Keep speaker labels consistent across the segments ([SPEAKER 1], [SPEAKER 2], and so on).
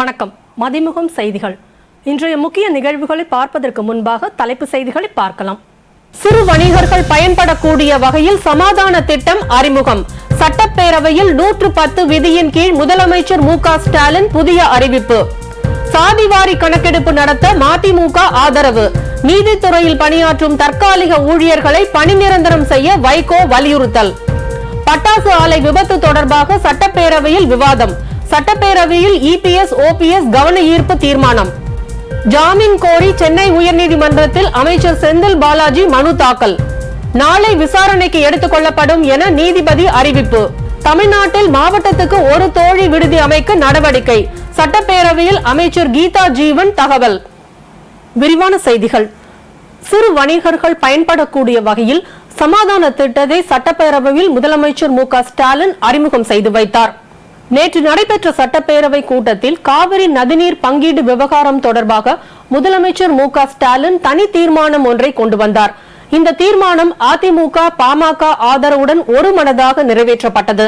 [SPEAKER 1] வணக்கம் மதிமுகம் செய்திகள் இன்றைய முக்கிய நிகழ்வுகளை பார்ப்பதற்கு முன்பாக தலைப்பு செய்திகளை பார்க்கலாம் சிறு வணிகர்கள் பயன்படக்கூடிய வகையில் சமாதான திட்டம் அறிமுகம் சட்டப்பேரவையில் நூற்று பத்து விதியின் கீழ் முதலமைச்சர் மு ஸ்டாலின் புதிய அறிவிப்பு சாதிவாரி கணக்கெடுப்பு நடத்த மதிமுக ஆதரவு நீதித்துறையில் பணியாற்றும் தற்காலிக ஊழியர்களை பணி நிரந்தரம் செய்ய வைகோ வலியுறுத்தல் பட்டாசு ஆலை விபத்து தொடர்பாக சட்டப்பேரவையில் விவாதம் சட்டப்பேரவையில் இபிஎஸ் ஓபிஎஸ் கவன ஈர்ப்பு தீர்மானம் ஜாமீன் கோரி சென்னை உயர்நீதிமன்றத்தில் அமைச்சர் செந்தில் பாலாஜி மனு தாக்கல் நாளை விசாரணைக்கு எடுத்துக் கொள்ளப்படும் என நீதிபதி அறிவிப்பு தமிழ்நாட்டில் மாவட்டத்துக்கு ஒரு தோழி விடுதி அமைக்க நடவடிக்கை சட்டப்பேரவையில் அமைச்சர் கீதா ஜீவன் தகவல் விரிவான செய்திகள் சிறு வணிகர்கள் பயன்படக்கூடிய வகையில் சமாதான திட்டத்தை சட்டப்பேரவையில் முதலமைச்சர் மு ஸ்டாலின் அறிமுகம் செய்து வைத்தார் நேற்று நடைபெற்ற சட்டப்பேரவை கூட்டத்தில் காவிரி நதிநீர் பங்கீடு விவகாரம் தொடர்பாக முதலமைச்சர் மு ஸ்டாலின் தனி தீர்மானம் ஒன்றை கொண்டு வந்தார் இந்த தீர்மானம் அதிமுக பாமக ஆதரவுடன் ஒரு மனதாக நிறைவேற்றப்பட்டது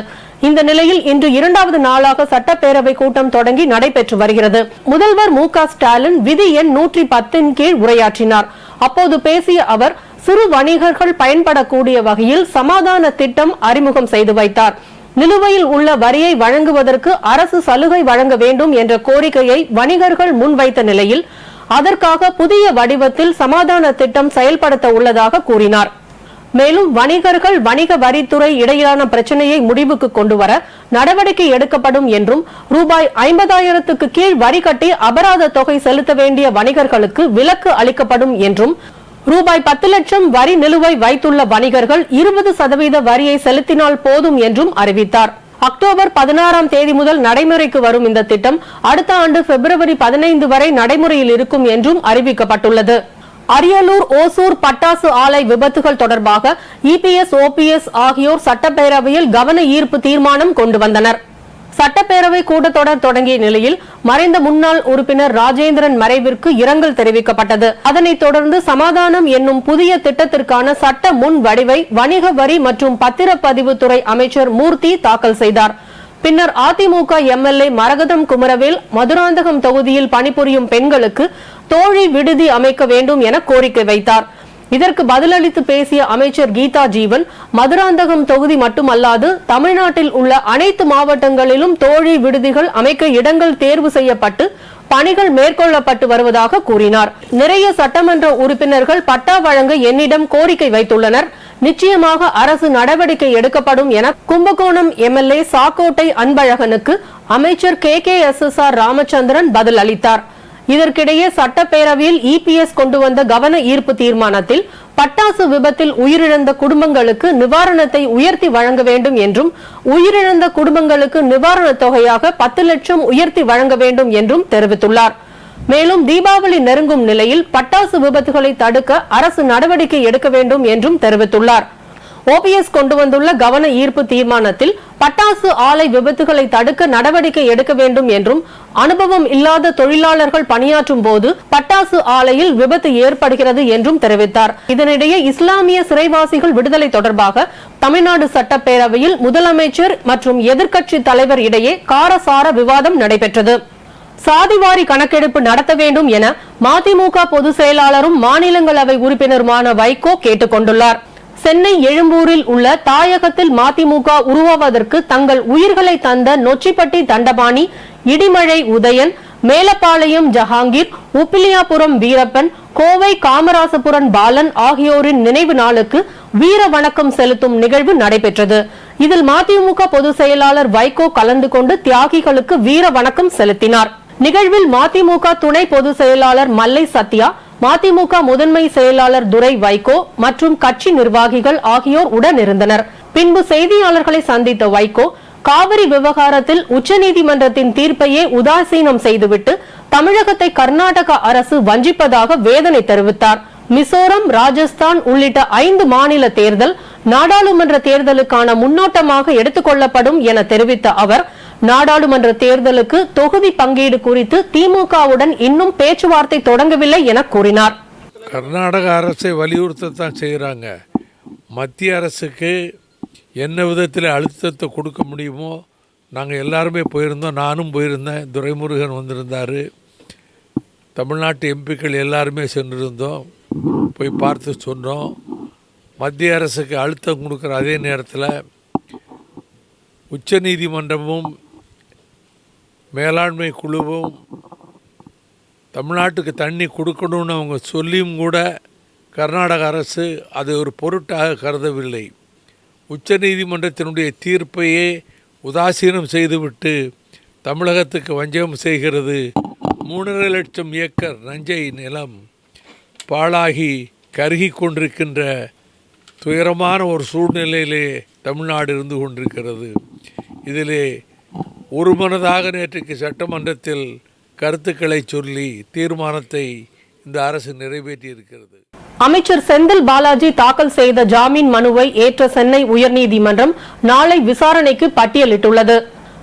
[SPEAKER 1] இந்த நிலையில் இன்று இரண்டாவது நாளாக சட்டப்பேரவை கூட்டம் தொடங்கி நடைபெற்று வருகிறது முதல்வர் மு ஸ்டாலின் விதி எண் நூற்றி பத்தின் கீழ் உரையாற்றினார் அப்போது பேசிய அவர் சிறு வணிகர்கள் பயன்படக்கூடிய வகையில் சமாதான திட்டம் அறிமுகம் செய்து வைத்தார் நிலுவையில் உள்ள வரியை வழங்குவதற்கு அரசு சலுகை வழங்க வேண்டும் என்ற கோரிக்கையை வணிகர்கள் முன்வைத்த நிலையில் அதற்காக புதிய வடிவத்தில் சமாதான திட்டம் செயல்படுத்த உள்ளதாக கூறினார் மேலும் வணிகர்கள் வணிக வரித்துறை இடையிலான பிரச்சினையை முடிவுக்கு கொண்டுவர நடவடிக்கை எடுக்கப்படும் என்றும் ரூபாய் ஐம்பதாயிரத்துக்கு கீழ் வரி கட்டி அபராத தொகை செலுத்த வேண்டிய வணிகர்களுக்கு விலக்கு அளிக்கப்படும் என்றும் ரூபாய் பத்து லட்சம் வரி நிலுவை வைத்துள்ள வணிகர்கள் இருபது சதவீத வரியை செலுத்தினால் போதும் என்றும் அறிவித்தார் அக்டோபர் பதினாறாம் தேதி முதல் நடைமுறைக்கு வரும் இந்த திட்டம் அடுத்த ஆண்டு பிப்ரவரி பதினைந்து வரை நடைமுறையில் இருக்கும் என்றும் அறிவிக்கப்பட்டுள்ளது அரியலூர் ஓசூர் பட்டாசு ஆலை விபத்துகள் தொடர்பாக இபிஎஸ் ஓபிஎஸ் ஆகியோர் சட்டப்பேரவையில் கவன ஈர்ப்பு தீர்மானம் கொண்டு வந்தனா் சட்டப்பேரவை கூட்டத்தொடர் தொடங்கிய நிலையில் மறைந்த முன்னாள் உறுப்பினர் ராஜேந்திரன் மறைவிற்கு இரங்கல் தெரிவிக்கப்பட்டது அதனைத் தொடர்ந்து சமாதானம் என்னும் புதிய திட்டத்திற்கான சட்ட முன் வடிவை வணிக வரி மற்றும் பத்திரப்பதிவுத்துறை அமைச்சர் மூர்த்தி தாக்கல் செய்தார் பின்னர் அதிமுக எம்எல்ஏ மரகதம் குமரவேல் மதுராந்தகம் தொகுதியில் பணிபுரியும் பெண்களுக்கு தோழி விடுதி அமைக்க வேண்டும் என கோரிக்கை வைத்தார் இதற்கு பதிலளித்து பேசிய அமைச்சர் கீதா ஜீவன் மதுராந்தகம் தொகுதி மட்டுமல்லாது தமிழ்நாட்டில் உள்ள அனைத்து மாவட்டங்களிலும் தோழி விடுதிகள் அமைக்க இடங்கள் தேர்வு செய்யப்பட்டு பணிகள் மேற்கொள்ளப்பட்டு வருவதாக கூறினார் நிறைய சட்டமன்ற உறுப்பினர்கள் பட்டா வழங்க என்னிடம் கோரிக்கை வைத்துள்ளனர் நிச்சயமாக அரசு நடவடிக்கை எடுக்கப்படும் என கும்பகோணம் எம்எல்ஏ சாக்கோட்டை அன்பழகனுக்கு அமைச்சர் K K S S R Ramachandran பதில் அளித்தார் இதற்கிடையே சட்டப்பேரவையில் இபிஎஸ் கொண்டு வந்த கவன ஈர்ப்பு தீர்மானத்தில் பட்டாசு விபத்தில் உயிரிழந்த குடும்பங்களுக்கு நிவாரணத்தை உயர்த்தி வழங்க வேண்டும் என்றும் உயிரிழந்த குடும்பங்களுக்கு நிவாரணத் தொகையாக பத்து லட்சம் உயர்த்தி வழங்க வேண்டும் என்றும் தெரிவித்துள்ளார் மேலும் தீபாவளி நெருங்கும் நிலையில் பட்டாசு விபத்துகளை தடுக்க அரசு நடவடிக்கை எடுக்க வேண்டும் என்றும் தெரிவித்துள்ளார் ஓபிஎஸ் கொண்டு வந்துள்ள கவன ஈர்ப்பு தீர்மானத்தில் பட்டாசு ஆலை விபத்துகளை தடுக்க நடவடிக்கை எடுக்க வேண்டும் என்றும் அனுபவம் இல்லாத தொழிலாளர்கள் பணியாற்றும் போது பட்டாசு ஆலையில் விபத்து ஏற்படுகிறது என்றும் தெரிவித்தார் இதனிடையே இஸ்லாமிய சிறைவாசிகள் விடுதலை தொடர்பாக தமிழ்நாடு சட்டப்பேரவையில் முதலமைச்சர் மற்றும் எதிர்க்கட்சி தலைவர் இடையே காரசார விவாதம் நடைபெற்றது சாதிவாரி கணக்கெடுப்பு நடத்த வேண்டும் என மதிமுக பொதுச் செயலாளரும் மாநிலங்களவை உறுப்பினருமான வைகோ கேட்டுக் கொண்டுள்ளார் சென்னை எழும்பூரில் உள்ள தாயகத்தில் மதிமுக உருவாவதற்கு தங்கள் உயிர்களை தந்த நொச்சிப்பட்டி தண்டபாணி இடிமழை உதயன் மேலப்பாளையம் ஜஹாங்கீர் உப்பிலியாபுரம் வீரப்பன் கோவை காமராசபுரம் பாலன் ஆகியோரின் நினைவு நாளுக்கு வீர வணக்கம் செலுத்தும் நிகழ்வு நடைபெற்றது இதில் மதிமுக பொதுச் செயலாளர் வைகோ கலந்து கொண்டு தியாகிகளுக்கு வீர வணக்கம் செலுத்தினார் நிகழ்வில் மதிமுக துணை பொதுச் செயலாளர் மல்லை சத்யா மதிமுக முதன்மை செயலாளர் துரை வைகோ மற்றும் கட்சி நிர்வாகிகள் ஆகியோர் உடனிருந்தனர் பின்பு செய்தியாளர்களை சந்தித்த வைகோ காவிரி விவகாரத்தில் உச்சநீதிமன்றத்தின் தீர்ப்பையே உதாசீனம் செய்துவிட்டு தமிழகத்தை கர்நாடக அரசு வஞ்சிப்பதாக வேதனை தெரிவித்தார் மிசோரம் ராஜஸ்தான் உள்ளிட்ட ஐந்து மாநில தேர்தல் நாடாளுமன்ற தேர்தலுக்கான முன்னோட்டமாக எடுத்துக் கொள்ளப்படும் என தெரிவித்த அவர் நாடாளுமன்ற தேர்தலுக்கு தொகுதி பங்கீடு குறித்து திமுகவுடன் இன்னும் பேச்சுவார்த்தை தொடங்கவில்லை என கூறினார்
[SPEAKER 2] கர்நாடக அரசை வலியுறுத்தத்தான் செய்கிறாங்க மத்திய அரசுக்கு என்ன விதத்தில் அழுத்தத்தை கொடுக்க முடியுமோ நாங்கள் எல்லாருமே போயிருந்தோம் நானும் போயிருந்தேன் துரைமுருகன் வந்திருந்தார் தமிழ்நாட்டு எம்பிக்கள் எல்லாருமே சென்றிருந்தோம் போய் பார்த்து சொன்னோம் மத்திய அரசுக்கு அழுத்தம் கொடுக்குற அதே நேரத்தில் உச்சநீதிமன்றமும் மேலாண்மை குழுவும் தமிழ்நாட்டுக்கு தண்ணி கொடுக்கணும்னு அவங்க சொல்லியும் கூட கர்நாடக அரசு அது ஒரு பொருட்டாக கருதவில்லை உச்சநீதிமன்றத்தினுடைய தீர்ப்பையே உதாசீனம் செய்துவிட்டு தமிழகத்துக்கு வஞ்சகம் செய்கிறது மூணரை லட்சம் ஏக்கர் நஞ்சை நிலம் பாழாகி கருகி கொண்டிருக்கின்ற துயரமான ஒரு சூழ்நிலையிலே தமிழ்நாடு இருந்து கொண்டிருக்கிறது இதிலே ஒருமனதாக நேற்றைக்கு சட்டமன்றத்தில் கருத்துக்களை சொல்லி தீர்மானத்தை இந்த அரசு நிறைவேற்றியிருக்கிறது
[SPEAKER 1] அமைச்சர் செந்தில் பாலாஜி தாக்கல் செய்த ஜாமீன் மனுவை ஏற்ற சென்னை உயர்நீதிமன்றம் நாளை விசாரணைக்கு பட்டியலிட்டுள்ளது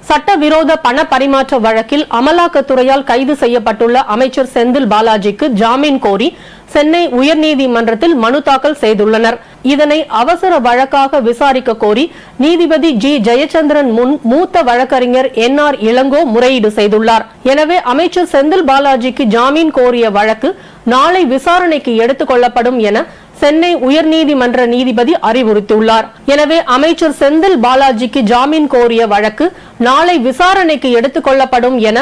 [SPEAKER 1] சட்டவிரோத பண பரிமாற்ற வழக்கில் அமலாக்கத்துறையால் கைது செய்யப்பட்டுள்ள அமைச்சர் செந்தில் பாலாஜிக்கு ஜாமீன் கோரி சென்னை உயர்நீதிமன்றத்தில் மனு தாக்கல் செய்துள்ளனர் இதனை அவசர வழக்காக விசாரிக்க கோரி நீதிபதி ஜி ஜெயச்சந்திரன் முன் மூத்த வழக்கறிஞர் என் ஆர் இளங்கோ முறையீடு செய்துள்ளார் எனவே அமைச்சர் செந்தில் பாலாஜிக்கு ஜாமீன் கோரிய வழக்கு நாளை விசாரணைக்கு எடுத்துக் கொள்ளப்படும் என சென்னை உயர்நீதிமன்ற நீதிபதி அறிவுறுத்தியுள்ளார் எனவே அமைச்சர் செந்தில் பாலாஜிக்கு ஜாமீன் கோரிய வழக்கு நாளை விசாரணைக்கு எடுத்துக் கொள்ளப்படும் என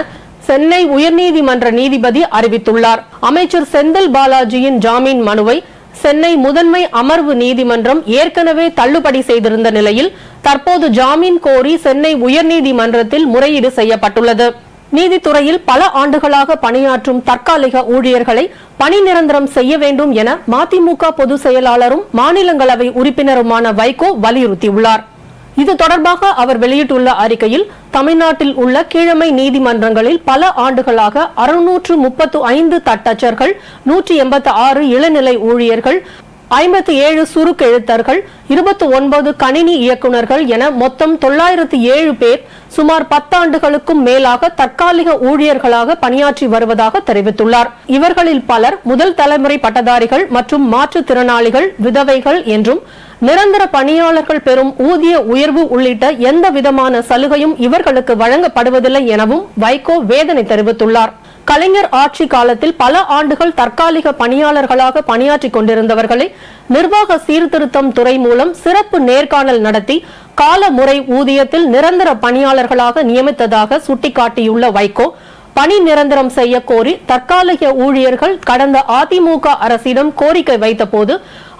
[SPEAKER 1] சென்னை உயர்நீதிமன்ற நீதிபதி அறிவித்துள்ளார் அமைச்சர் செந்தில் பாலாஜியின் ஜாமீன் மனுவை சென்னை முதன்மை அமர்வு நீதிமன்றம் ஏற்கனவே தள்ளுபடி செய்திருந்த நிலையில் தற்போது ஜாமீன் கோரி சென்னை உயர்நீதிமன்றத்தில் முறையீடு செய்யப்பட்டுள்ளது நீதித்துறையில் பல ஆண்டுகளாக பணியாற்றும் தற்காலிக ஊழியர்களை பணி நிரந்தரம் செய்ய வேண்டும் என மதிமுக பொதுச் செயலாளரும் மாநிலங்களவை உறுப்பினருமான வைகோ வலியுறுத்தியுள்ளார் இது தொடர்பாக அவர் வெளியிட்டுள்ள அறிக்கையில் தமிழ்நாட்டில் உள்ள கீழமை நீதிமன்றங்களில் பல ஆண்டுகளாக அறுநூற்று முப்பத்து ஐந்து தட்டச்சர்கள் நூற்றி எண்பத்தி ஆறு இளநிலை ஊழியர்கள் ஐம்பத்தி ஏழு சுருக்கெழுத்தர்கள் இருபத்தி ஒன்பது கணினி இயக்குநர்கள் என மொத்தம் தொள்ளாயிரத்து ஏழு பேர் சுமார் பத்தாண்டுகளுக்கும் மேலாக தற்காலிக ஊழியர்களாக பணியாற்றி வருவதாக தெரிவித்துள்ளார் இவர்களில் பலர் முதல் தலைமுறை பட்டதாரிகள் மற்றும் மாற்றுத்திறனாளிகள் விதவைகள் என்றும் நிரந்தர பணியாளர்கள் பெறும் ஊதிய உயர்வு உள்ளிட்ட எந்த விதமான சலுகையும் இவர்களுக்கு வழங்கப்படுவதில்லை எனவும் வைகோ வேதனை தெரிவித்துள்ளார் கலைஞர் ஆட்சி காலத்தில் பல ஆண்டுகள் தற்காலிக பணியாளர்களாக பணியாற்றிக் கொண்டிருந்தவர்களை நிர்வாக சீர்திருத்தம் துறை மூலம் சிறப்பு நேர்காணல் நடத்தி கால முறை ஊதியத்தில் நிரந்தர பணியாளர்களாக நியமித்ததாக சுட்டிக்காட்டியுள்ள வைகோ பணி நிரந்தரம் செய்ய கோரி தற்காலிக ஊழியர்கள் கடந்த அதிமுக அரசிடம் கோரிக்கை வைத்தபோது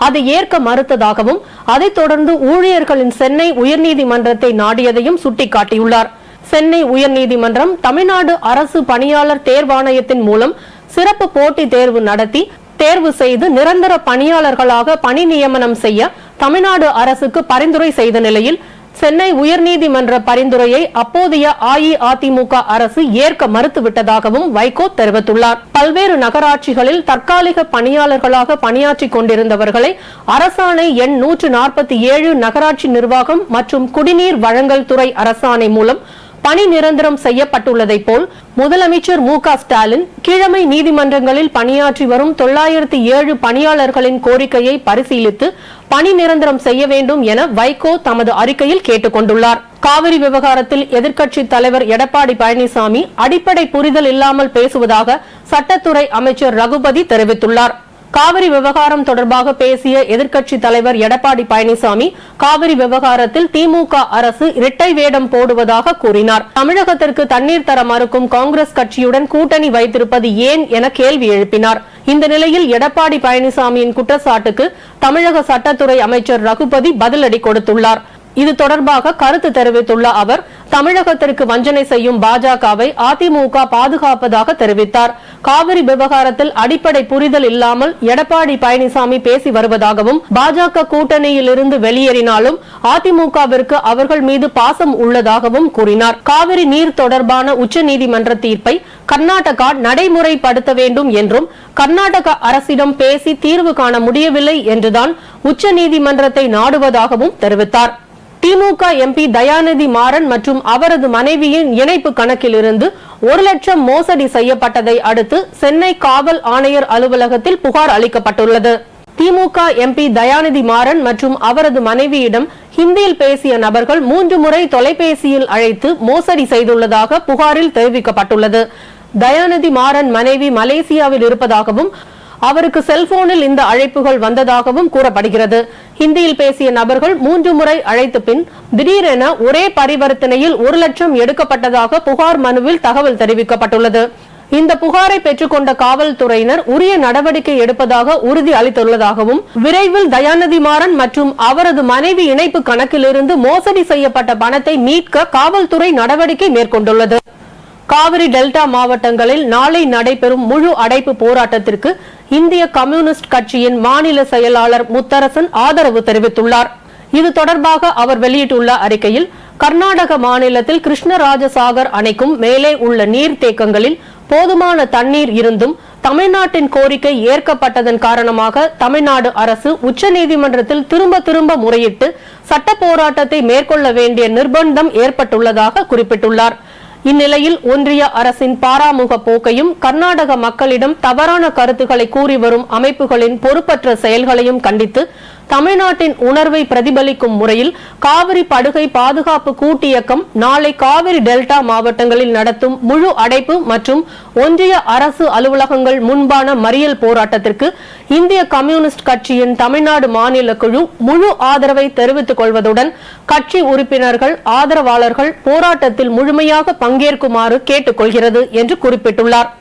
[SPEAKER 1] அதை ஏற்க மறுத்ததாகவும் அதைத் தொடர்ந்து ஊழியர்களின் சென்னை உயர்நீதிமன்றத்தை நாடியதையும் சுட்டிக்காட்டியுள்ளாா் சென்னை உயர்நீதிமன்றம் தமிழ்நாடு அரசு பணியாளர் தேர்வாணையத்தின் மூலம் சிறப்பு போட்டி தேர்வு நடத்தி தேர்வு செய்து நிரந்தர பணியாளர்களாக பணி நியமனம் செய்ய தமிழ்நாடு அரசுக்கு பரிந்துரை செய்த நிலையில் சென்னை உயர்நீதிமன்ற பரிந்துரையை அப்போதைய அஇஅதிமுக அரசு ஏற்க மறுத்துவிட்டதாகவும் வைகோ தெரிவித்துள்ளார் பல்வேறு நகராட்சிகளில் தற்காலிக பணியாளர்களாக பணியாற்றிக் கொண்டிருந்தவர்களை அரசாணை எண் நூற்று நாற்பத்தி ஏழு நகராட்சி நிர்வாகம் மற்றும் குடிநீர் வழங்கல் துறை அரசாணை மூலம் பணி நிரந்தரம் செய்யப்பட்டுள்ளதை போல் முதலமைச்சர் மு ஸ்டாலின் கிழமை நீதிமன்றங்களில் பணியாற்றி வரும் தொள்ளாயிரத்தி ஏழு பணியாளர்களின் கோரிக்கையை பரிசீலித்து பணி நிரந்தரம் செய்ய வேண்டும் என வைகோ தமது அறிக்கையில் கேட்டுக் கொண்டுள்ளார் காவிரி விவகாரத்தில் எதிர்க்கட்சித் தலைவர் எடப்பாடி பழனிசாமி அடிப்படை புரிதல் இல்லாமல் பேசுவதாக சட்டத்துறை அமைச்சர் ரகுபதி தெரிவித்துள்ளார் காவிரி விவகாரம் தொடர்பாக பேசிய எதிர்க்கட்சித் தலைவர் எடப்பாடி பழனிசாமி காவிரி விவகாரத்தில் திமுக அரசு இரட்டை வேடம் போடுவதாக கூறினார் தமிழகத்திற்கு தண்ணீர் தர மறுக்கும் காங்கிரஸ் கட்சியுடன் கூட்டணி வைத்திருப்பது ஏன் என கேள்வி எழுப்பினார் இந்த நிலையில் எடப்பாடி பழனிசாமியின் குற்றச்சாட்டுக்கு தமிழக சட்டத்துறை அமைச்சர் ரகுபதி பதிலடி கொடுத்துள்ளார் இது தொடர்பாக கருத்து தெரிவித்துள்ள அவர் தமிழகத்திற்கு வஞ்சனை செய்யும் பாஜகவை அதிமுக பாதுகாப்பதாக தெரிவித்தார் காவிரி விவகாரத்தில் அடிப்படை புரிதல் இல்லாமல் எடப்பாடி பழனிசாமி பேசி வருவதாகவும் பாஜக கூட்டணியில் இருந்து வெளியேறினாலும் அதிமுகவிற்கு அவர்கள் மீது பாசம் உள்ளதாகவும் கூறினார் காவிரி நீர் தொடர்பான உச்சநீதிமன்ற தீர்ப்பை கர்நாடகா நடைமுறைப்படுத்த வேண்டும் என்றும் கர்நாடக அரசிடம் பேசி தீர்வு காண முடியவில்லை என்றுதான் உச்சநீதிமன்றத்தை நாடுவதாகவும் தெரிவித்தார் திமுக எம்பி தயாநிதி மாறன் மற்றும் அவரது மனைவியின் இணைப்பு கணக்கில் இருந்து ஒரு லட்சம் மோசடி செய்யப்பட்டதை அடுத்து சென்னை காவல் ஆணையர் அலுவலகத்தில் புகார் அளிக்கப்பட்டுள்ளது திமுக எம்பி தயாநிதி மாறன் மற்றும் அவரது மனைவியிடம் ஹிந்தியில் பேசிய நபர்கள் மூன்று முறை தொலைபேசியில் அழைத்து மோசடி செய்துள்ளதாக புகாரில் தெரிவிக்கப்பட்டுள்ளது தயாநிதி மாறன் மனைவி மலேசியாவில் இருப்பதாகவும் அவருக்கு செல்போனில் இந்த அழைப்புகள் வந்ததாகவும் கூறப்படுகிறது ஹிந்தியில் பேசிய நபர்கள் மூன்று முறை அழைத்த பின் திடீரென ஒரே பரிவர்த்தனையில் ஒரு லட்சம் எடுக்கப்பட்டதாக புகார் மனுவில் தகவல் தெரிவிக்கப்பட்டுள்ளது இந்த புகாரை பெற்றுக்கொண்ட காவல்துறையினர் உரிய நடவடிக்கை எடுப்பதாக உறுதி அளித்துள்ளதாகவும் விரைவில் தயாநிதி மாறன் மற்றும் அவரது மனைவி இணைப்பு கணக்கிலிருந்து மோசடி செய்யப்பட்ட பணத்தை மீட்க காவல்துறை நடவடிக்கை மேற்கொண்டுள்ளது காவிரி டெல்டா மாவட்டங்களில் நாளை நடைபெறும் முழு அடைப்பு போராட்டத்திற்கு இந்திய கம்யூனிஸ்ட் கட்சியின் மாநில செயலாளர் முத்தரசன் ஆதரவு தெரிவித்துள்ளார் இது தொடர்பாக அவர் வெளியிட்டுள்ள அறிக்கையில் கர்நாடக மாநிலத்தில் கிருஷ்ணராஜசாகர் அணைக்கும் மேலே உள்ள நீர்த்தேக்கங்களில் போதுமான தண்ணீர் இருந்தும் தமிழ்நாட்டின் கோரிக்கை ஏற்கப்பட்டதன் காரணமாக தமிழ்நாடு அரசு உச்சநீதிமன்றத்தில் திரும்ப திரும்ப முறையிட்டு சட்ட போராட்டத்தை மேற்கொள்ள வேண்டிய நிர்பந்தம் ஏற்பட்டுள்ளதாக குறிப்பிட்டுள்ளாா் இந்நிலையில் ஒன்றிய அரசின் பாராமுக போக்கையும் கர்நாடக மக்களிடம் தவறான கருத்துக்களை கூறி வரும் அமைப்புகளின் பொறுப்பற்ற செயல்களையும் கண்டித்து தமிழ்நாட்டின் உணர்வை பிரதிபலிக்கும் முறையில் காவிரி படுகை பாதுகாப்பு கூட்டியக்கம் இயக்கம் நாளை காவிரி டெல்டா மாவட்டங்களில் நடத்தும் முழு அடைப்பு மற்றும் ஒன்றிய அரசு அலுவலகங்கள் முன்பான மறியல் போராட்டத்திற்கு இந்திய கம்யூனிஸ்ட் கட்சியின் தமிழ்நாடு மாநில குழு முழு ஆதரவை தெரிவித்துக் கொள்வதுடன் கட்சி உறுப்பினர்கள் ஆதரவாளர்கள் போராட்டத்தில் முழுமையாக பங்கேற்குமாறு கொள்கிறது என்று குறிப்பிட்டுள்ளாா்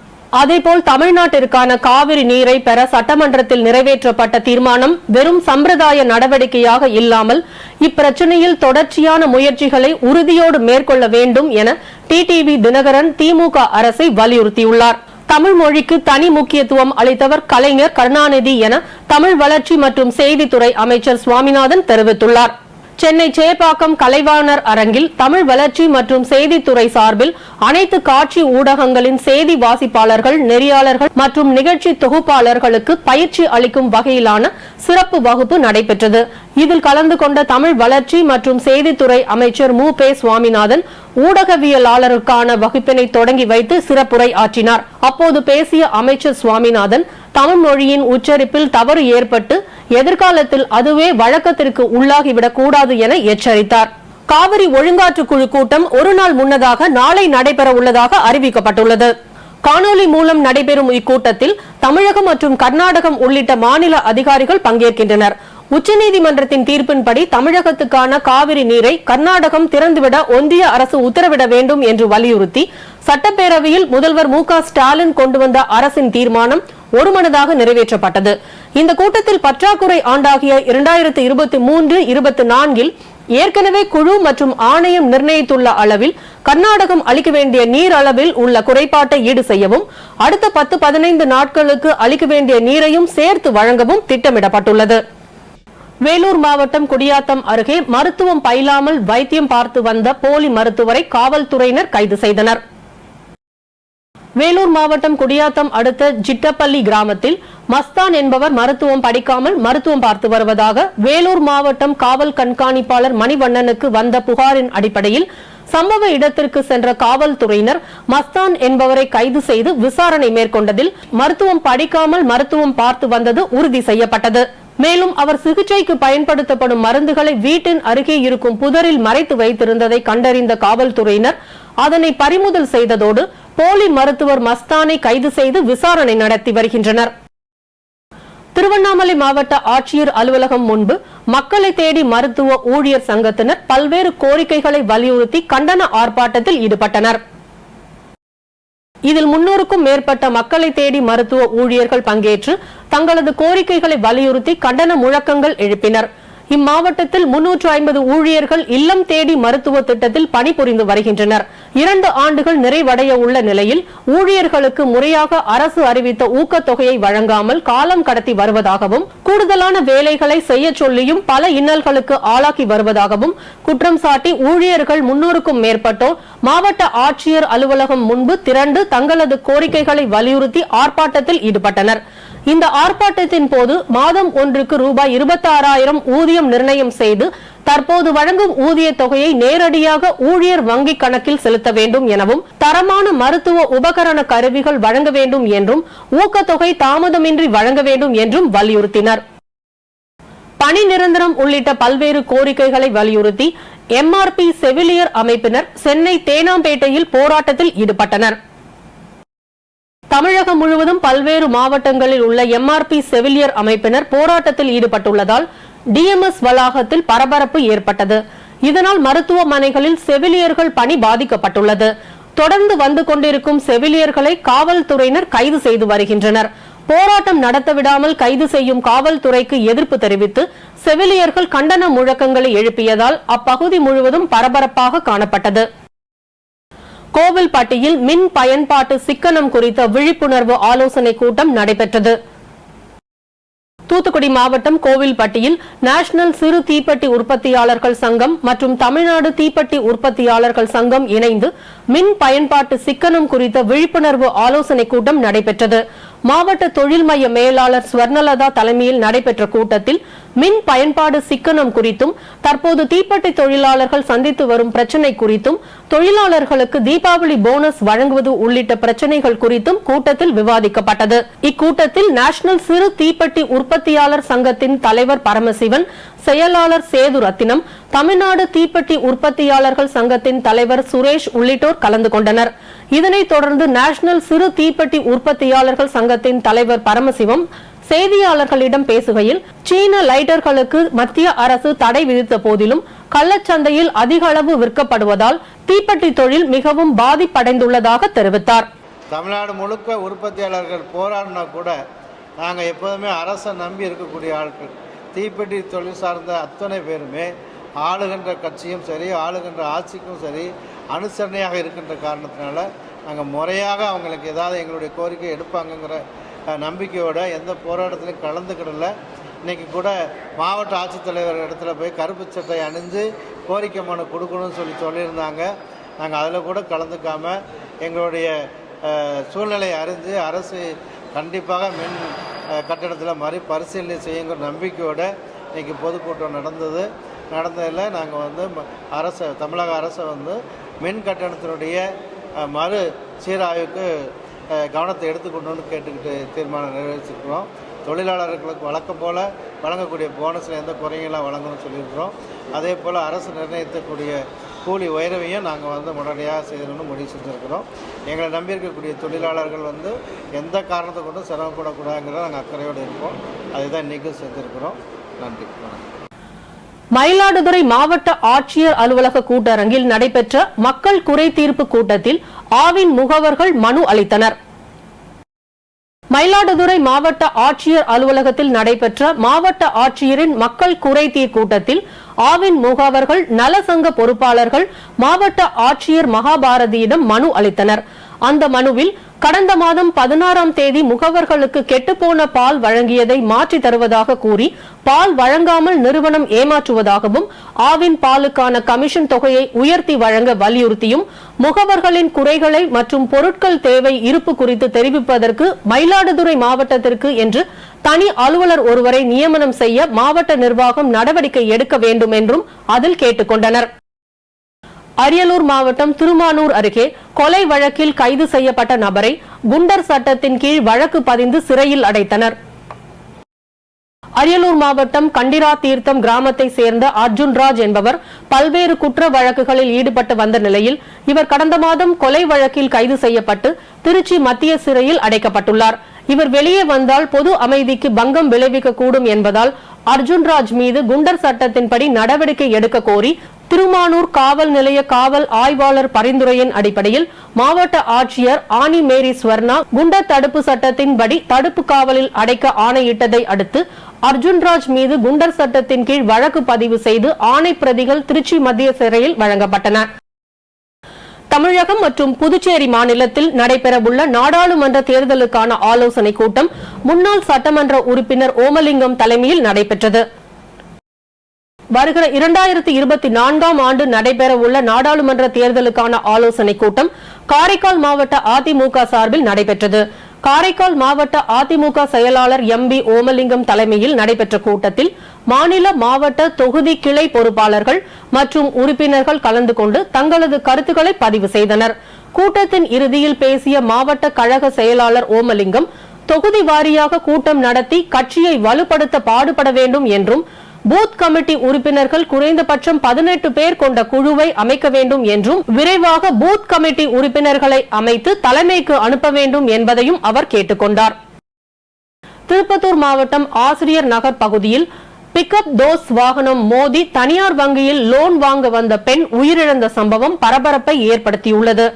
[SPEAKER 1] அதேபோல் தமிழ்நாட்டிற்கான காவிரி நீரை பெற சட்டமன்றத்தில் நிறைவேற்றப்பட்ட தீர்மானம் வெறும் சம்பிரதாய நடவடிக்கையாக இல்லாமல் இப்பிரச்சனையில் தொடர்ச்சியான முயற்சிகளை உறுதியோடு மேற்கொள்ள வேண்டும் என டிடிவி தினகரன் திமுக அரசை வலியுறுத்தியுள்ளார் தமிழ் மொழிக்கு தனி முக்கியத்துவம் அளித்தவர் கலைஞர் கருணாநிதி என தமிழ் வளர்ச்சி மற்றும் செய்தித்துறை அமைச்சர் சுவாமிநாதன் தெரிவித்துள்ளார் சென்னை சேப்பாக்கம் கலைவாணர் அரங்கில் தமிழ் வளர்ச்சி மற்றும் செய்தித்துறை சார்பில் அனைத்து காட்சி ஊடகங்களின் செய்தி வாசிப்பாளர்கள் நெறியாளர்கள் மற்றும் நிகழ்ச்சி தொகுப்பாளர்களுக்கு பயிற்சி அளிக்கும் வகையிலான சிறப்பு வகுப்பு நடைபெற்றது இதில் கலந்து கொண்ட தமிழ் வளர்ச்சி மற்றும் செய்தித்துறை அமைச்சர் மு பே சுவாமிநாதன் ஊடகவியலாளருக்கான வகுப்பினை தொடங்கி வைத்து சிறப்புரை ஆற்றினார் அப்போது பேசிய அமைச்சர் சுவாமிநாதன் தமிழ் மொழியின் உச்சரிப்பில் தவறு ஏற்பட்டு எதிர்காலத்தில் அதுவே வழக்கத்திற்கு உள்ளாகிவிடக் கூடாது என எச்சரித்தார் காவிரி ஒழுங்காற்று குழு கூட்டம் ஒரு நாள் முன்னதாக நாளை நடைபெற உள்ளதாக அறிவிக்கப்பட்டுள்ளது காணொலி மூலம் நடைபெறும் இக்கூட்டத்தில் தமிழகம் மற்றும் கர்நாடகம் உள்ளிட்ட மாநில அதிகாரிகள் பங்கேற்கின்றனர் உச்சநீதிமன்றத்தின் தீர்ப்பின்படி தமிழகத்துக்கான காவிரி நீரை கர்நாடகம் திறந்துவிட ஒன்றிய அரசு உத்தரவிட வேண்டும் என்று வலியுறுத்தி சட்டப்பேரவையில் முதல்வர் மு ஸ்டாலின் கொண்டு வந்த அரசின் தீர்மானம் ஒருமனதாக நிறைவேற்றப்பட்டது இந்த கூட்டத்தில் பற்றாக்குறை ஆண்டாகிய இரண்டாயிரத்தி இருபத்தி மூன்று இருபத்தி நான்கில் ஏற்கனவே குழு மற்றும் ஆணையம் நிர்ணயித்துள்ள அளவில் கர்நாடகம் அளிக்க வேண்டிய நீர் அளவில் உள்ள குறைபாட்டை ஈடு செய்யவும் அடுத்த பத்து பதினைந்து நாட்களுக்கு அளிக்க வேண்டிய நீரையும் சேர்த்து வழங்கவும் திட்டமிடப்பட்டுள்ளது வேலூர் மாவட்டம் குடியாத்தம் அருகே மருத்துவம் பயிலாமல் வைத்தியம் பார்த்து வந்த போலி மருத்துவரை காவல்துறையினர் கைது செய்தனர் வேலூர் மாவட்டம் குடியாத்தம் அடுத்த ஜிட்டப்பள்ளி கிராமத்தில் மஸ்தான் என்பவர் மருத்துவம் படிக்காமல் மருத்துவம் பார்த்து வருவதாக வேலூர் மாவட்டம் காவல் கண்காணிப்பாளர் மணிவண்ணனுக்கு வந்த புகாரின் அடிப்படையில் சம்பவ இடத்திற்கு சென்ற காவல்துறையினர் மஸ்தான் என்பவரை கைது செய்து விசாரணை மேற்கொண்டதில் மருத்துவம் படிக்காமல் மருத்துவம் பார்த்து வந்தது உறுதி செய்யப்பட்டது மேலும் அவர் சிகிச்சைக்கு பயன்படுத்தப்படும் மருந்துகளை வீட்டின் அருகே இருக்கும் புதரில் மறைத்து வைத்திருந்ததை கண்டறிந்த காவல்துறையினர் அதனை பறிமுதல் செய்ததோடு போலி மருத்துவர் மஸ்தானை கைது செய்து விசாரணை நடத்தி வருகின்றனர் திருவண்ணாமலை மாவட்ட ஆட்சியர் அலுவலகம் முன்பு மக்களை தேடி மருத்துவ ஊழியர் சங்கத்தினர் பல்வேறு கோரிக்கைகளை வலியுறுத்தி கண்டன ஆர்ப்பாட்டத்தில் ஈடுபட்டனர் இதில் முன்னூறுக்கும் மேற்பட்ட மக்களை தேடி மருத்துவ ஊழியர்கள் பங்கேற்று தங்களது கோரிக்கைகளை வலியுறுத்தி கண்டன முழக்கங்கள் எழுப்பினர் இம்மாவட்டத்தில் முன்னூற்று ஐம்பது ஊழியர்கள் இல்லம் தேடி மருத்துவ திட்டத்தில் பணிபுரிந்து வருகின்றனர் இரண்டு ஆண்டுகள் நிறைவடைய உள்ள நிலையில் ஊழியர்களுக்கு முறையாக அரசு அறிவித்த ஊக்கத்தொகையை வழங்காமல் காலம் கடத்தி வருவதாகவும் கூடுதலான வேலைகளை செய்ய சொல்லியும் பல இன்னல்களுக்கு ஆளாக்கி வருவதாகவும் குற்றம் சாட்டி ஊழியர்கள் முன்னூறுக்கும் மேற்பட்டோர் மாவட்ட ஆட்சியர் அலுவலகம் முன்பு திரண்டு தங்களது கோரிக்கைகளை வலியுறுத்தி ஆர்ப்பாட்டத்தில் ஈடுபட்டனா் இந்த ஆர்ப்பாட்டத்தின் போது மாதம் ஒன்றுக்கு ரூபாய் இருபத்தாறாயிரம் ஊதியம் நிர்ணயம் செய்து தற்போது வழங்கும் ஊதிய தொகையை நேரடியாக ஊழியர் வங்கிக் கணக்கில் செலுத்த வேண்டும் எனவும் தரமான மருத்துவ உபகரண கருவிகள் வழங்க வேண்டும் என்றும் ஊக்கத்தொகை தாமதமின்றி வழங்க வேண்டும் என்றும் வலியுறுத்தினர் பணி நிரந்தரம் உள்ளிட்ட பல்வேறு கோரிக்கைகளை வலியுறுத்தி எம்ஆர்பி செவிலியர் அமைப்பினர் சென்னை தேனாம்பேட்டையில் போராட்டத்தில் ஈடுபட்டனர் தமிழகம் முழுவதும் பல்வேறு மாவட்டங்களில் உள்ள எம்ஆர்பி செவிலியர் அமைப்பினர் போராட்டத்தில் ஈடுபட்டுள்ளதால் டிஎம்எஸ் வளாகத்தில் பரபரப்பு ஏற்பட்டது இதனால் மருத்துவமனைகளில் செவிலியர்கள் பணி பாதிக்கப்பட்டுள்ளது தொடர்ந்து வந்து கொண்டிருக்கும் செவிலியர்களை காவல்துறையினர் கைது செய்து வருகின்றனர் போராட்டம் நடத்த விடாமல் கைது செய்யும் காவல்துறைக்கு எதிர்ப்பு தெரிவித்து செவிலியர்கள் கண்டன முழக்கங்களை எழுப்பியதால் அப்பகுதி முழுவதும் பரபரப்பாக காணப்பட்டது கோவில்பட்டியில் மின் பயன்பாட்டு சிக்கனம் குறித்த விழிப்புணர்வு ஆலோசனைக் கூட்டம் நடைபெற்றது தூத்துக்குடி மாவட்டம் கோவில்பட்டியில் நேஷனல் சிறு தீப்பெட்டி உற்பத்தியாளர்கள் சங்கம் மற்றும் தமிழ்நாடு தீப்பெட்டி உற்பத்தியாளர்கள் சங்கம் இணைந்து மின் பயன்பாட்டு சிக்கனம் குறித்த விழிப்புணர்வு ஆலோசனைக் கூட்டம் நடைபெற்றது மாவட்ட தொழில் மைய மேலாளர் ஸ்வர்ணலதா தலைமையில் நடைபெற்ற கூட்டத்தில் மின் பயன்பாடு சிக்கனம் குறித்தும் தற்போது தீப்பெட்டி தொழிலாளர்கள் சந்தித்து வரும் பிரச்சினை குறித்தும் தொழிலாளர்களுக்கு தீபாவளி போனஸ் வழங்குவது உள்ளிட்ட பிரச்சினைகள் குறித்தும் கூட்டத்தில் விவாதிக்கப்பட்டது இக்கூட்டத்தில் நேஷனல் சிறு தீப்பெட்டி உற்பத்தியாளர் சங்கத்தின் தலைவர் பரமசிவன் செயலாளர் சேது ரத்தினம் தமிழ்நாடு தீப்பெட்டி உற்பத்தியாளர்கள் சங்கத்தின் தலைவர் சுரேஷ் உள்ளிட்டோர் கலந்து கொண்டனர் இதனைத் தொடர்ந்து நேஷனல் சிறு தீப்பெட்டி உற்பத்தியாளர்கள் சங்கத்தின் தலைவர் பரமசிவம் செய்தியாளர்களிடம் பேசுகையில் சீன லைட்டர்களுக்கு மத்திய அரசு தடை விதித்த போதிலும் கள்ளச்சந்தையில் அதிக அளவு விற்கப்படுவதால் தீப்பெட்டி தொழில் மிகவும் பாதிப்படைந்துள்ளதாக தெரிவித்தார்
[SPEAKER 2] தமிழ்நாடு முழுக்க உற்பத்தியாளர்கள் போராடினா கூட நாங்கள் எப்போதுமே அரசை நம்பி இருக்கக்கூடிய ஆட்கள் தீப்பெட்டி தொழில் சார்ந்த அத்தனை பேருமே ஆளுகின்ற கட்சியும் சரி ஆளுகின்ற ஆட்சிக்கும் சரி அனுசரணையாக இருக்கின்ற காரணத்தினால நாங்கள் முறையாக அவங்களுக்கு ஏதாவது எங்களுடைய கோரிக்கை எடுப்பாங்கங்கிற நம்பிக்கையோடு எந்த போராட்டத்திலையும் கலந்துக்கிடல இன்றைக்கி கூட மாவட்ட ஆட்சித்தலைவர் இடத்துல போய் கருப்பு சட்டை அணிஞ்சு கோரிக்கை மனு கொடுக்கணும்னு சொல்லி சொல்லியிருந்தாங்க நாங்கள் அதில் கூட கலந்துக்காமல் எங்களுடைய சூழ்நிலையை அறிஞ்சு அரசு கண்டிப்பாக மின் கட்டடத்தில் பரிசீலனை செய்யுங்கிற நம்பிக்கையோடு இன்றைக்கி பொதுக்கூட்டம் நடந்தது நடந்ததில் நாங்கள் வந்து அரசை தமிழக அரசை வந்து மின் கட்டணத்தினுடைய மறு சீராய்வுக்கு கவனத்தை எடுத்துக்கொண்டு கேட்டுக்கிட்டு தீர்மானம் நிறைவேற்றிருக்கிறோம் தொழிலாளர்களுக்கு வழக்கம் போல் வழங்கக்கூடிய போனஸில் எந்த குறையெல்லாம் வழங்கணும்னு சொல்லியிருக்கிறோம் அதே போல் அரசு நிர்ணயித்தக்கூடிய கூலி உயரவையும் நாங்கள் வந்து உடனடியாக செய்யணும்னு முடிவு செஞ்சுருக்கிறோம் எங்களை நம்பியிருக்கக்கூடிய தொழிலாளர்கள் வந்து எந்த காரணத்தை கொண்டும் சிரமப்படக்கூடாதுங்கிறத நாங்கள் அக்கறையோடு இருப்போம் அதுதான் இன்றைக்கும் செஞ்சுருக்கிறோம் நன்றி
[SPEAKER 1] வணக்கம் மயிலாடுதுறை மாவட்ட ஆட்சியர் அலுவலக கூட்டரங்கில் நடைபெற்ற மக்கள் குறை தீர்ப்பு கூட்டத்தில் ஆவின் முகவர்கள் மனு அளித்தனர் மயிலாடுதுறை மாவட்ட ஆட்சியர் அலுவலகத்தில் நடைபெற்ற மாவட்ட ஆட்சியரின் மக்கள் குறைதீர் கூட்டத்தில் ஆவின் முகவர்கள் நலசங்க பொறுப்பாளர்கள் மாவட்ட ஆட்சியர் மகாபாரதியிடம் மனு அளித்தனர் அந்த மனுவில் கடந்த மாதம் பதினாறாம் தேதி முகவர்களுக்கு கெட்டுப்போன பால் வழங்கியதை மாற்றி தருவதாக கூறி பால் வழங்காமல் நிறுவனம் ஏமாற்றுவதாகவும் ஆவின் பாலுக்கான கமிஷன் தொகையை உயர்த்தி வழங்க வலியுறுத்தியும் முகவர்களின் குறைகளை மற்றும் பொருட்கள் தேவை இருப்பு குறித்து தெரிவிப்பதற்கு மயிலாடுதுறை மாவட்டத்திற்கு என்று தனி அலுவலர் ஒருவரை நியமனம் செய்ய மாவட்ட நிர்வாகம் நடவடிக்கை எடுக்க வேண்டும் என்றும் அதில் கொண்டனர் அரியலூர் மாவட்டம் திருமானூர் அருகே கொலை வழக்கில் கைது செய்யப்பட்ட நபரை குண்டர் சட்டத்தின் கீழ் வழக்கு பதிந்து சிறையில் அடைத்தனர் அரியலூர் மாவட்டம் கண்டிரா தீர்த்தம் கிராமத்தை சேர்ந்த அர்ஜுன் ராஜ் என்பவர் பல்வேறு குற்ற வழக்குகளில் ஈடுபட்டு வந்த நிலையில் இவர் கடந்த மாதம் கொலை வழக்கில் கைது செய்யப்பட்டு திருச்சி மத்திய சிறையில் அடைக்கப்பட்டுள்ளார் இவர் வெளியே வந்தால் பொது அமைதிக்கு பங்கம் விளைவிக்கக்கூடும் என்பதால் அர்ஜுன் ராஜ் மீது குண்டர் சட்டத்தின்படி நடவடிக்கை எடுக்க கோரி திருமானூர் காவல் நிலைய காவல் ஆய்வாளர் பரிந்துரையின் அடிப்படையில் மாவட்ட ஆட்சியர் ஆனி மேரி ஸ்வர்ணா குண்டர் தடுப்பு சட்டத்தின்படி தடுப்பு காவலில் அடைக்க ஆணையிட்டதை அடுத்து அர்ஜுன்ராஜ் மீது குண்டர் சட்டத்தின் கீழ் வழக்கு பதிவு செய்து ஆணை பிரதிகள் திருச்சி மத்திய சிறையில் வழங்கப்பட்டன தமிழகம் மற்றும் புதுச்சேரி மாநிலத்தில் நடைபெறவுள்ள நாடாளுமன்ற தேர்தலுக்கான ஆலோசனைக் கூட்டம் முன்னாள் சட்டமன்ற உறுப்பினர் ஓமலிங்கம் தலைமையில் நடைபெற்றது வருகிற இரண்டாயிரத்தி இருபத்தி நான்காம் ஆண்டு நடைபெறவுள்ள நாடாளுமன்ற தேர்தலுக்கான ஆலோசனைக் கூட்டம் காரைக்கால் மாவட்ட அதிமுக சார்பில் நடைபெற்றது காரைக்கால் மாவட்ட அதிமுக செயலாளர் எம் பி ஓமலிங்கம் தலைமையில் நடைபெற்ற கூட்டத்தில் மாநில மாவட்ட தொகுதி கிளை பொறுப்பாளர்கள் மற்றும் உறுப்பினர்கள் கலந்து கொண்டு தங்களது கருத்துக்களை பதிவு செய்தனர் கூட்டத்தின் இறுதியில் பேசிய மாவட்ட கழக செயலாளர் ஓமலிங்கம் தொகுதி வாரியாக கூட்டம் நடத்தி கட்சியை வலுப்படுத்த பாடுபட வேண்டும் என்றும் பூத் கமிட்டி உறுப்பினர்கள் குறைந்தபட்சம் பதினெட்டு பேர் கொண்ட குழுவை அமைக்க வேண்டும் என்றும் விரைவாக பூத் கமிட்டி உறுப்பினர்களை அமைத்து தலைமைக்கு அனுப்ப வேண்டும் என்பதையும் அவர் கேட்டுக்கொண்டார் திருப்பத்தூர் மாவட்டம் ஆசிரியர் நகர் பகுதியில் பிக்அப் தோஸ் வாகனம் மோதி தனியார் வங்கியில் லோன் வாங்க வந்த பெண் உயிரிழந்த சம்பவம் பரபரப்பை ஏற்படுத்தியுள்ளது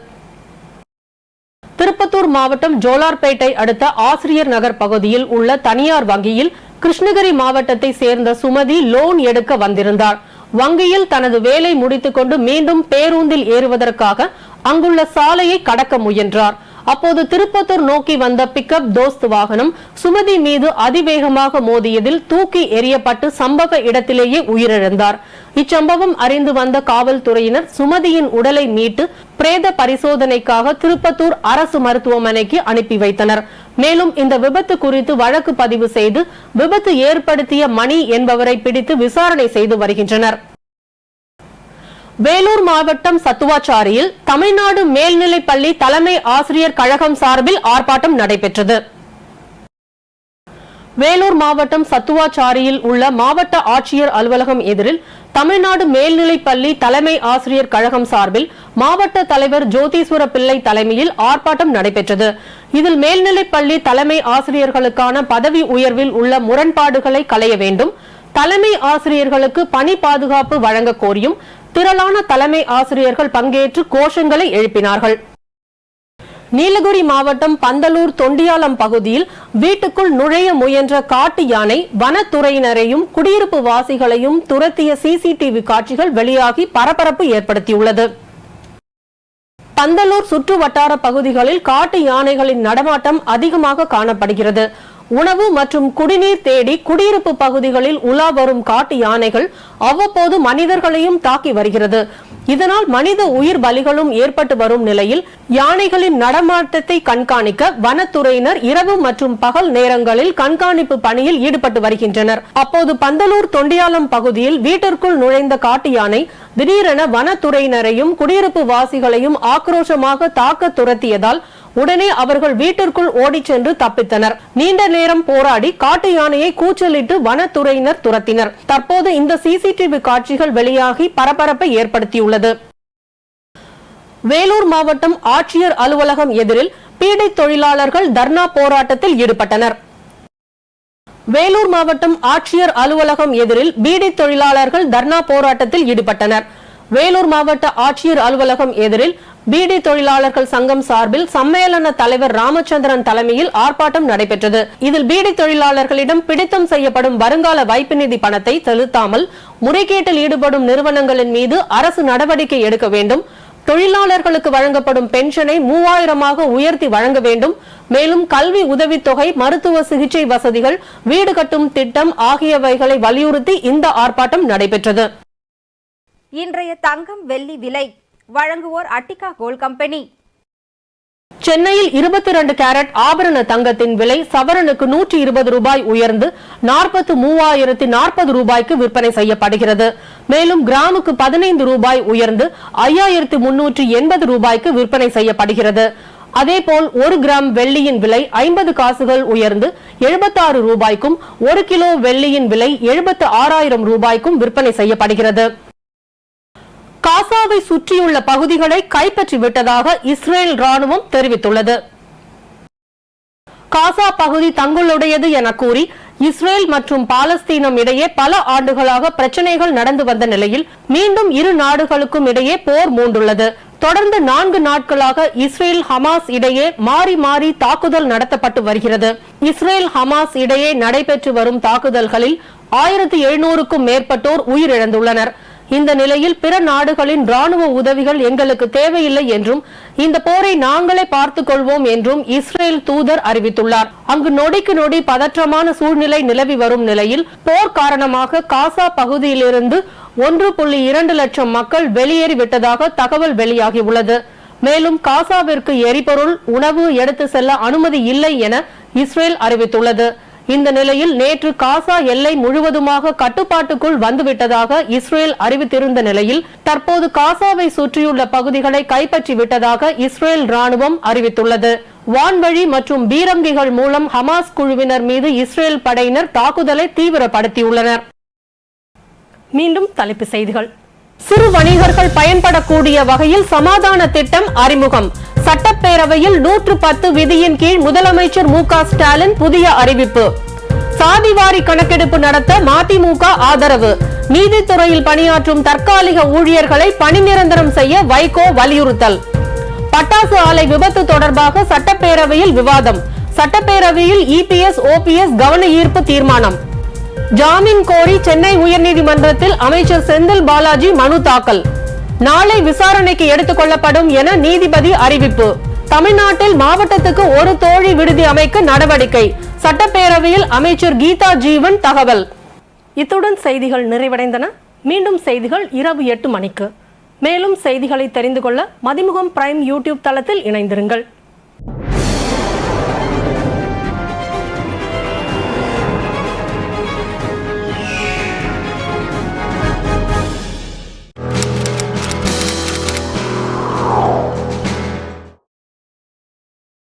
[SPEAKER 1] திருப்பத்தூர் மாவட்டம் ஜோலார்பேட்டை அடுத்த ஆசிரியர் நகர் பகுதியில் உள்ள தனியார் வங்கியில் கிருஷ்ணகிரி மாவட்டத்தை சேர்ந்த சுமதி லோன் எடுக்க வந்திருந்தார் வங்கியில் தனது வேலை கொண்டு மீண்டும் பேருந்தில் ஏறுவதற்காக அங்குள்ள சாலையை கடக்க முயன்றார் அப்போது திருப்பத்தூர் நோக்கி வந்த பிக்கப் தோஸ்த் வாகனம் சுமதி மீது அதிவேகமாக மோதியதில் தூக்கி எறியப்பட்டு சம்பவ இடத்திலேயே உயிரிழந்தார் இச்சம்பவம் அறிந்து வந்த காவல்துறையினர் சுமதியின் உடலை மீட்டு பிரேத பரிசோதனைக்காக திருப்பத்தூர் அரசு மருத்துவமனைக்கு அனுப்பி வைத்தனர் மேலும் இந்த விபத்து குறித்து வழக்கு பதிவு செய்து விபத்து ஏற்படுத்திய மணி என்பவரை பிடித்து விசாரணை செய்து வருகின்றனர் வேலூர் மாவட்டம் சத்துவாச்சாரியில் தமிழ்நாடு மேல்நிலைப் பள்ளி தலைமை ஆசிரியர் கழகம் சார்பில் ஆர்ப்பாட்டம் நடைபெற்றது வேலூர் மாவட்டம் சத்துவாச்சாரியில் உள்ள மாவட்ட ஆட்சியர் அலுவலகம் எதிரில் தமிழ்நாடு மேல்நிலைப் பள்ளி தலைமை ஆசிரியர் கழகம் சார்பில் மாவட்ட தலைவர் ஜோதீஸ்வர பிள்ளை தலைமையில் ஆர்ப்பாட்டம் நடைபெற்றது இதில் மேல்நிலைப் பள்ளி தலைமை ஆசிரியர்களுக்கான பதவி உயர்வில் உள்ள முரண்பாடுகளை களைய வேண்டும் தலைமை ஆசிரியர்களுக்கு பணி பாதுகாப்பு வழங்க கோரியும் திரளான தலைமை ஆசிரியர்கள் பங்கேற்று கோஷங்களை எழுப்பினார்கள் நீலகிரி மாவட்டம் பந்தலூர் தொண்டியாலம் பகுதியில் வீட்டுக்குள் நுழைய முயன்ற காட்டு யானை வனத்துறையினரையும் குடியிருப்பு வாசிகளையும் துரத்திய சிசிடிவி காட்சிகள் வெளியாகி பரபரப்பு ஏற்படுத்தியுள்ளது பந்தலூர் சுற்று வட்டார பகுதிகளில் காட்டு யானைகளின் நடமாட்டம் அதிகமாக காணப்படுகிறது உணவு மற்றும் குடிநீர் தேடி குடியிருப்பு பகுதிகளில் உலா வரும் காட்டு யானைகள் அவ்வப்போது மனிதர்களையும் தாக்கி வருகிறது இதனால் மனித உயிர் பலிகளும் ஏற்பட்டு வரும் நிலையில் யானைகளின் நடமாட்டத்தை கண்காணிக்க வனத்துறையினர் இரவு மற்றும் பகல் நேரங்களில் கண்காணிப்பு பணியில் ஈடுபட்டு வருகின்றனர் அப்போது பந்தலூர் தொண்டியாலம் பகுதியில் வீட்டிற்குள் நுழைந்த காட்டு யானை திடீரென வனத்துறையினரையும் குடியிருப்பு வாசிகளையும் ஆக்ரோஷமாக தாக்க துரத்தியதால் உடனே அவர்கள் வீட்டிற்குள் ஓடிச் சென்று தப்பித்தனர் நீண்ட நேரம் போராடி காட்டு யானையை கூச்சலிட்டு வனத்துறையினர் துரத்தினர் தற்போது இந்த சிசிடிவி காட்சிகள் வெளியாகி பரபரப்பை ஏற்படுத்தியுள்ளது வேலூர் மாவட்டம் ஆட்சியர் அலுவலகம் எதிரில் பீடை தொழிலாளர்கள் தர்ணா போராட்டத்தில் ஈடுபட்டனர் வேலூர் மாவட்டம் ஆட்சியர் அலுவலகம் எதிரில் பீடை தொழிலாளர்கள் தர்ணா போராட்டத்தில் ஈடுபட்டனர் வேலூர் மாவட்ட ஆட்சியர் அலுவலகம் எதிரில் பிடி தொழிலாளர்கள் சங்கம் சார்பில் சம்மேளன தலைவர் ராமச்சந்திரன் தலைமையில் ஆர்ப்பாட்டம் நடைபெற்றது இதில் பிடி தொழிலாளர்களிடம் பிடித்தம் செய்யப்படும் வருங்கால வைப்பு நிதி பணத்தை செலுத்தாமல் முறைகேட்டில் ஈடுபடும் நிறுவனங்களின் மீது அரசு நடவடிக்கை எடுக்க வேண்டும் தொழிலாளர்களுக்கு வழங்கப்படும் பென்ஷனை மூவாயிரமாக உயர்த்தி வழங்க வேண்டும் மேலும் கல்வி உதவித்தொகை மருத்துவ சிகிச்சை வசதிகள் வீடு கட்டும் திட்டம் ஆகியவைகளை வலியுறுத்தி இந்த ஆர்ப்பாட்டம் நடைபெற்றது இன்றைய தங்கம் வெள்ளி விலை வழங்குவோர் அட்டிகா கோல் கம்பெனி சென்னையில் இருபத்தி இரண்டு கேரட் ஆபரண தங்கத்தின் விலை சவரனுக்கு நூற்றி இருபது ரூபாய் உயர்ந்து நாற்பத்து மூவாயிரத்தி நாற்பது ரூபாய்க்கு விற்பனை செய்யப்படுகிறது மேலும் கிராமுக்கு பதினைந்து ரூபாய் உயர்ந்து ஐயாயிரத்தி முன்னூற்றி எண்பது ரூபாய்க்கு விற்பனை செய்யப்படுகிறது அதேபோல் ஒரு கிராம் வெள்ளியின் விலை ஐம்பது காசுகள் உயர்ந்து எழுபத்தாறு ரூபாய்க்கும் ஒரு கிலோ வெள்ளியின் விலை எழுபத்து ஆறாயிரம் ரூபாய்க்கும் விற்பனை செய்யப்படுகிறது காசாவை சுற்றியுள்ள பகுதிகளை கைப்பற்றி விட்டதாக இஸ்ரேல் ராணுவம் தெரிவித்துள்ளது காசா பகுதி தங்களுடையது என கூறி இஸ்ரேல் மற்றும் பாலஸ்தீனம் இடையே பல ஆண்டுகளாக பிரச்சனைகள் நடந்து வந்த நிலையில் மீண்டும் இரு நாடுகளுக்கும் இடையே போர் மூண்டுள்ளது தொடர்ந்து நான்கு நாட்களாக இஸ்ரேல் ஹமாஸ் இடையே மாறி மாறி தாக்குதல் நடத்தப்பட்டு வருகிறது இஸ்ரேல் ஹமாஸ் இடையே நடைபெற்று வரும் தாக்குதல்களில் ஆயிரத்தி எழுநூறுக்கும் மேற்பட்டோர் உயிரிழந்துள்ளனா் இந்த நிலையில் பிற நாடுகளின் ராணுவ உதவிகள் எங்களுக்கு தேவையில்லை என்றும் இந்த போரை நாங்களே பார்த்துக் கொள்வோம் என்றும் இஸ்ரேல் தூதர் அறிவித்துள்ளார் அங்கு நொடிக்கு நொடி பதற்றமான சூழ்நிலை நிலவி வரும் நிலையில் போர் காரணமாக காசா பகுதியிலிருந்து ஒன்று புள்ளி இரண்டு லட்சம் மக்கள் வெளியேறிவிட்டதாக தகவல் வெளியாகியுள்ளது மேலும் காசாவிற்கு எரிபொருள் உணவு எடுத்து செல்ல அனுமதி இல்லை என இஸ்ரேல் அறிவித்துள்ளது இந்த நிலையில் நேற்று காசா எல்லை முழுவதுமாக கட்டுப்பாட்டுக்குள் வந்துவிட்டதாக இஸ்ரேல் அறிவித்திருந்த நிலையில் தற்போது காசாவை சுற்றியுள்ள பகுதிகளை கைப்பற்றிவிட்டதாக இஸ்ரேல் ராணுவம் அறிவித்துள்ளது வான்வழி மற்றும் பீரங்கிகள் மூலம் ஹமாஸ் குழுவினர் மீது இஸ்ரேல் படையினர் தாக்குதலை தீவிரப்படுத்தியுள்ளனர் மீண்டும் தலைப்பு செய்திகள் சிறு வணிகர்கள் பயன்படக்கூடிய வகையில் சமாதான திட்டம் அறிமுகம் சட்டப்பேரவையில் நூற்று பத்து விதியின் கீழ் முதலமைச்சர் மு ஸ்டாலின் புதிய அறிவிப்பு சாதிவாரி கணக்கெடுப்பு நடத்த மதிமுக ஆதரவு நீதித்துறையில் பணியாற்றும் தற்காலிக ஊழியர்களை பணி நிரந்தரம் செய்ய வைகோ வலியுறுத்தல் பட்டாசு ஆலை விபத்து தொடர்பாக சட்டப்பேரவையில் விவாதம் சட்டப்பேரவையில் இபிஎஸ் ஓபிஎஸ் கவன ஈர்ப்பு தீர்மானம் ஜாமீன் கோரி சென்னை உயர்நீதிமன்றத்தில் அமைச்சர் செந்தில் பாலாஜி மனு தாக்கல் நாளை விசாரணைக்கு எடுத்துக் கொள்ளப்படும் என நீதிபதி அறிவிப்பு தமிழ்நாட்டில் மாவட்டத்துக்கு ஒரு தோழி விடுதி அமைக்க நடவடிக்கை சட்டப்பேரவையில் அமைச்சர் கீதா ஜீவன் தகவல் இத்துடன் செய்திகள் நிறைவடைந்தன மீண்டும் செய்திகள் இரவு எட்டு மணிக்கு மேலும் செய்திகளை தெரிந்து கொள்ள மதிமுகம் பிரைம் யூடியூப் தளத்தில் இணைந்திருங்கள்